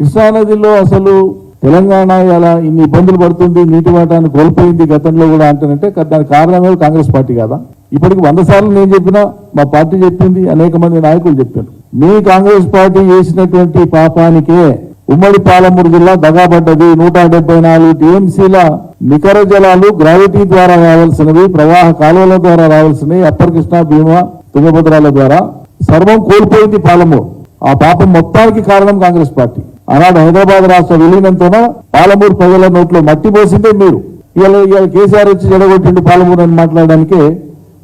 కృష్ణానదిలో అసలు తెలంగాణ ఇలా ఇన్ని ఇబ్బందులు పడుతుంది నీటి వాటాన్ని కోల్పోయింది గతంలో కూడా అంటానంటే దానికి కారణమే కాంగ్రెస్ పార్టీ కదా? ఇప్పటికి వంద సార్లు నేను చెప్పినా మా పార్టీ చెప్పింది అనేక మంది నాయకులు చెప్పారు. మీ కాంగ్రెస్ పార్టీ చేసినటువంటి పాపానికే ఉమ్మడి పాలమూరు జిల్లా దగాబడ్డది. నూట డెబ్బై నాలుగు టీఎంసీల నికర జలాలు గ్రావిటీ ద్వారా రావాల్సినవి ప్రవాహ కాలువల ద్వారా రావాల్సినవి అప్పర్ కృష్ణ భీమా తుంగభద్రాల ద్వారా. సర్వం కోల్పోయింది పాలమూరు. ఆ పాపం మొత్తానికి కారణం కాంగ్రెస్ పార్టీ. ఆనాడు హైదరాబాద్ రాష్ట్ర విలీనంతోన పాలమూరు ప్రజల నోట్లో మట్టి పోసిందే మీరు. ఇవాళ ఇవాళ కేసీఆర్ వచ్చి జడగొట్టిండు పాలమూరు అని మాట్లాడడానికి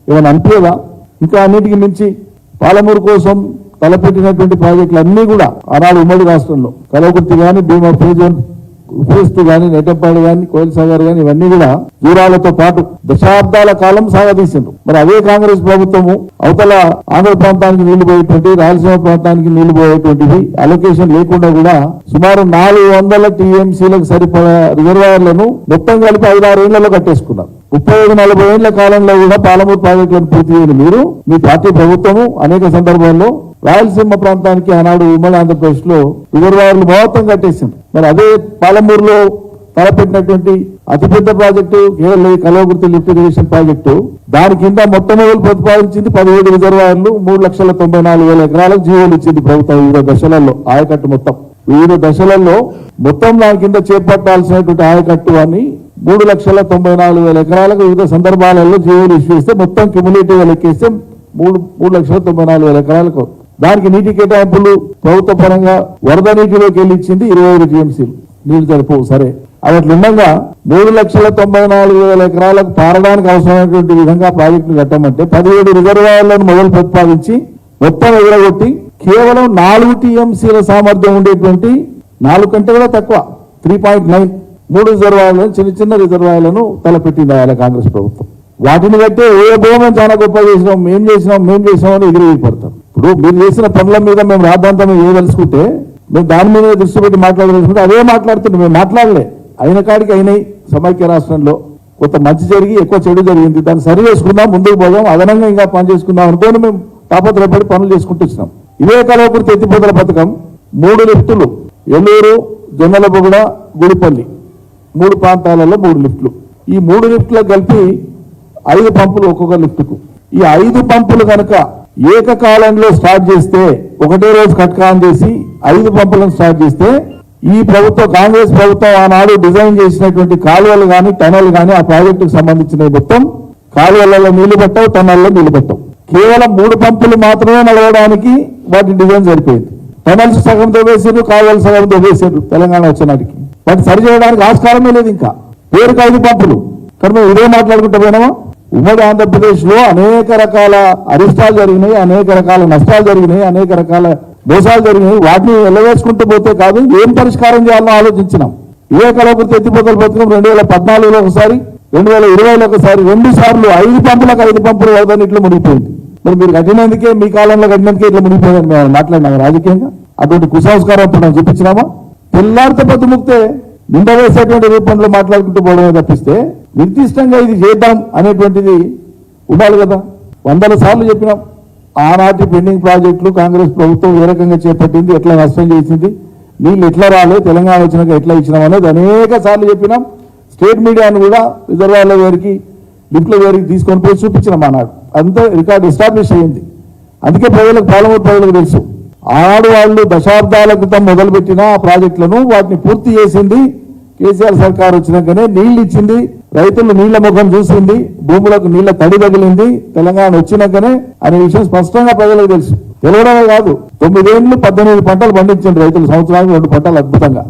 ఏమైనా అనిపించదా? ఇంకా అన్నిటికీ మించి పాలమూరు కోసం తలపెట్టినటువంటి ప్రాజెక్టులు అన్నీ కూడా ఆనాడు ఉమ్మడి రాష్ట్రంలో. కలవకుర్తి కానీ భీమా ఫేజ్ వన్ కానీ టూ కానీ నెట్టంపాడు కానీ కోయిల్ సాగర్ ఇవన్నీ కూడా దూరాలతో పాటు దశాబ్దాల కాలం సాగదీసిండ్రు. మరి అదే కాంగ్రెస్ ప్రభుత్వము అవతల ఆంధ్ర ప్రాంతానికి నీళ్ళు పోయేటువంటి రాయలసీమ ప్రాంతానికి నీళ్ళు పోయేటువంటివి అలొకేషన్ లేకుండా కూడా సుమారు నాలుగు వందల టీఎంసీలకు సరిపడా రిజర్వాయర్లను మొత్తం కలిపి ఐదారు ఏళ్ళలో కట్టేసుకున్నారు. ముప్పై ఐదు నలభై ఏళ్ళ కాలంలో కూడా పాలమూరు ప్రాజెక్టులను పూర్తి చేయని మీరు మీ పార్టీ ప్రభుత్వము అనేక సందర్భాల్లో రాయలసీమ ప్రాంతానికి ఆనాడు ఉమ్మడి ఆంధ్రప్రదేశ్లో రిజర్వాయర్లు మొత్తం కట్టేసింది. మరి అదే పాలమూరులో తలపెట్టినటువంటి అతిపెద్ద ప్రాజెక్టు కేవలం ఈ కలవగుర్తి లిఫ్ట్ ఇరిగేషన్ ప్రాజెక్టు దాని కింద మొట్టమొదటి ప్రతిపాదించింది పదిహేడు రిజర్వాయర్లు మూడు లక్షల తొంభై నాలుగు వేల ఎకరాలకు జీవోలు ఇచ్చింది ప్రభుత్వం వివిధ దశలలో ఆయకట్టు మొత్తం. వివిధ దశలలో మొత్తం దాని కింద చేపట్టాల్సినటువంటి ఆయకట్టు అని మూడు లక్షల తొంభై నాలుగు వేల ఎకరాలకు వివిధ సందర్భాలలో జీవోలు ఇష్యూ చేస్తే మొత్తం క్యుములేటివ్ లెక్కేస్తే మూడు మూడు లక్షల తొంభై నాలుగు వేల ఎకరాలకు. దానికి నీటి కేటాయింపులు ప్రభుత్వ పరంగా వరద నీటిలోకి వెళ్ళి ఇచ్చింది ఇరవై ఐదు టీఎంసీలు నీళ్ళు సరిపోవు సరే. అవి ఉండగా మూడు లక్షల తొంభై నాలుగు వేల ఎకరాలకు పారడానికి అవసరమైనటువంటి విధంగా ప్రాజెక్టులు కట్టమంటే పదిహేడు రిజర్వాయర్లను మొదలు ప్రతిపాదించి మొత్తం ఎగరగొట్టి కేవలం నాలుగు టీఎంసీల సామర్థ్యం ఉండేటువంటి నాలుగు కంటే కూడా తక్కువ త్రీ పాయింట్ నైన్ మూడు రిజర్వాయర్లను చిన్న చిన్న రిజర్వాయర్లను తలపెట్టింది ఆయన కాంగ్రెస్ ప్రభుత్వం. వాటిని బట్టి ఏ భూమం చాలా గొప్ప చేసినాం మేం చేసినాం మేం చేసినాం అని ఎగిరి పడతాం ఇప్పుడు మీరు చేసిన పనుల మీద మేము రాద్ధాంతం ఏదలుచుకుంటే మేము దాని మీద దృష్టి పెట్టి మాట్లాడదలుచుకుంటే అదే మాట్లాడుతుంటే మేము మాట్లాడలే. అయిన కాడికి అయినాయి సమైక్య రాష్ట్రంలో. కొంత మంచి జరిగి ఎక్కువ చెడు జరిగింది. దాన్ని సరి చేసుకుందాం ముందుకు పోదాం అదనంగా ఇంకా పని చేసుకుందాం అనుకోని మేము తాపత్రయపడి పనులు చేసుకుంటూ వచ్చినాం. ఇదే కలవకుర్తి ఎత్తిపోతల పథకం మూడు లిఫ్టులు ఎల్లూరు జొన్నలబొగుడ గుడిపల్లి. మూడు ప్రాంతాలలో మూడు లిఫ్ట్లు. ఈ మూడు లిఫ్ట్లు కలిపి ఐదు పంపులు ఒక్కొక్క లిఫ్ట్కు. ఈ ఐదు పంపులు కనుక ఏకకాలంలో స్టార్ట్ చేస్తే ఒకటే రోజు కట్కాన్ చేసి ఐదు పంపులను స్టార్ట్ చేస్తే ఈ ప్రభుత్వం కాంగ్రెస్ ప్రభుత్వం ఆనాడు డిజైన్ చేసినటువంటి కాలువలు కానీ టనల్ కానీ ఆ ప్రాజెక్టుకు సంబంధించిన మొత్తం కాలువలలో నీళ్ళు పెట్టవు టనల్లో నీళ్ళు పెట్టవు. కేవలం మూడు పంపులు మాత్రమే నడవడానికి వాటి డిజైన్ సరిపోయింది. టనల్స్ సగం తవ్వేసారు కాలువలు సగం తవ్వేసారు తెలంగాణ వచ్చినాటికి వాటి సరిచేయడానికి ఆస్కారమే లేదు ఇంకా. పేరుకు ఐదు పంపులు కానీ మేము ఇదే మాట్లాడుకుంటూ పోయినామా? ఉమ్మడి ఆంధ్రప్రదేశ్లో అనేక రకాల అరిష్టాలు జరిగినాయి అనేక రకాల నష్టాలు జరిగినాయి అనేక రకాల దోషాలు జరిగినాయి. వాటిని ఎల్లవేసుకుంటూ పోతే కాదు ఏం పరిష్కారం చేయాలో ఆలోచించినాం. ఇదే కలవకుర్తి ఎత్తిపోతల పథకం రెండు వేల పద్నాలుగులో ఒకసారి రెండు వేల ఇరవైలో ఒకసారి రెండు సార్లు ఐదు పంపులకు ఐదు పంపులు వరదని ఇట్లా మునిగిపోయింది. మరి మీరు కట్టినందుకే మీ కాలంలో కట్టినందుకే ఇట్లా మునిగిపోయిందని మేము మాట్లాడినాం రాజకీయంగా. అటువంటి కుసంస్కారం ఇప్పుడు చూపించినామా? తెల్లారితో పొద్దు నిండ వేసేటువంటి రూపంలో మాట్లాడుకుంటూ పోవడమే తప్పిస్తే నిర్దిష్టంగా ఇది చేద్దాం అనేటువంటిది ఉండాలి కదా. వందల సార్లు చెప్పినాం. ఆనాటి పెండింగ్ ప్రాజెక్టులు కాంగ్రెస్ ప్రభుత్వం ఏ రకంగా చేపట్టింది ఎట్లా నష్టం చేసింది నీళ్ళు ఎట్లా రాలే తెలంగాణ వచ్చినాక ఎట్లా ఇచ్చినాం అనేది అనేక సార్లు చెప్పినాం. స్టేట్ మీడియాను కూడా రిజర్వాయర్ల వేరికి లిఫ్ట్ల వేరికి తీసుకొని పోయి చూపించినాం ఆనాడు. అంతా రికార్డు ఎస్టాబ్లిష్ అయింది. అందుకే ప్రజలకు పాలమూరు ప్రజలకు తెలుసు. ఆనాడు వాళ్ళు దశాబ్దాల క్రితం మొదలుపెట్టిన ఆ ప్రాజెక్టులను వాటిని పూర్తి చేసింది కేసీఆర్ సర్కార్ వచ్చినాకనే నీళ్ళు ఇచ్చింది రైతులు నీళ్ళ ముఖం చూసింది భూములకు నీళ్ళ తడి తగిలింది తెలంగాణ వచ్చినాకనే అనే విషయం స్పష్టంగా ప్రజలకు తెలుసు. తెలవడమే కాదు తొమ్మిదేళ్ళు పద్దెనిమిది పంటలు పండించండి రైతులు సంవత్సరానికి రెండు పంటలు అద్భుతంగా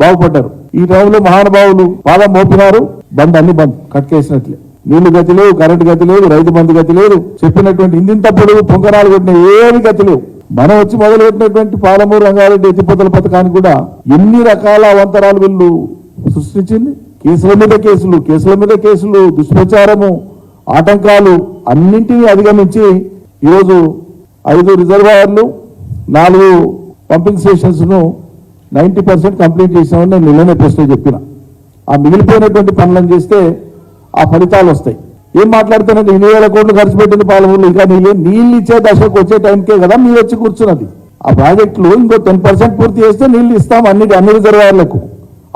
బాగుపడ్డారు. ఈ టైంలో మహానుభావులు పాదం మోపినారు బంద్ అన్ని బంద్ కట్కేసినట్లే నీళ్ళు గతి లేవు కరెంటు గతి లేదు రైతు బంధు గతి లేదు చెప్పినటువంటి ఇందింత పొడుగు పొంగరాలు కొట్టిన ఏమి గతి లేవు. మనం వచ్చి మొదలుపెట్టినటువంటి పాలమూరు రంగారెడ్డి ఎత్తిపోతల పథకానికి కూడా ఎన్ని రకాల అవంతరాలు వీళ్ళు సృష్టించింది? కేసుల మీద కేసులు కేసుల మీద కేసులు దుష్ప్రచారము ఆటంకాలు అన్నింటినీ అధిగమించి ఈరోజు ఐదు రిజర్వాయర్లు నాలుగు పంపింగ్ స్టేషన్స్ను పర్సెంట్ కంప్లీట్ చేసామని నేను నిన్ననే ప్రశ్న చెప్పిన. ఆ మిగిలిపోయినటువంటి పనులను చేస్తే ఆ ఫలితాలు వస్తాయి. ఏం మాట్లాడుతున్నట్టు ఎనిమిది వేల కోట్లు ఖర్చు పెట్టింది పాలమూరులో. ఇంకా నీళ్ళు నీళ్ళు ఇచ్చే దశకు వచ్చే టైంకే కదా మీరు వచ్చి కూర్చున్నది. ఆ ప్రాజెక్టులు ఇంకో టెన్ పర్సెంట్ పూర్తి చేస్తే నీళ్ళు ఇస్తాం అన్ని అన్ని రిజర్వాయర్లకు.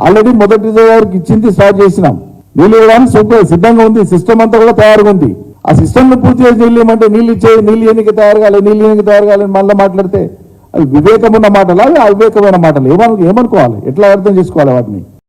ఆల్రెడీ మొదటి రిజర్వాయర్కి ఇచ్చింది స్టార్ట్ చేసినాం. నీళ్ళు ఇవ్వడానికి సూపర్ సిద్ధంగా ఉంది. సిస్టమ్ అంతా కూడా తయారుగా ఉంది. ఆ సిస్టమ్ను పూర్తి చేసి నీళ్ళు ఇవ్వమంటే నీళ్ళు ఇచ్చే నీళ్ళు ఎన్నిక తయారు కాలేదు నీళ్ళు ఎన్నిక తయారు కాలేదు మళ్ళీ మాట్లాడితే అవి వివేకం ఉన్న మాటలు? అవి అవివేకమైన మాటలు? ఏమను ఏమనుకోవాలి? ఎట్లా అర్థం చేసుకోవాలి వాటిని?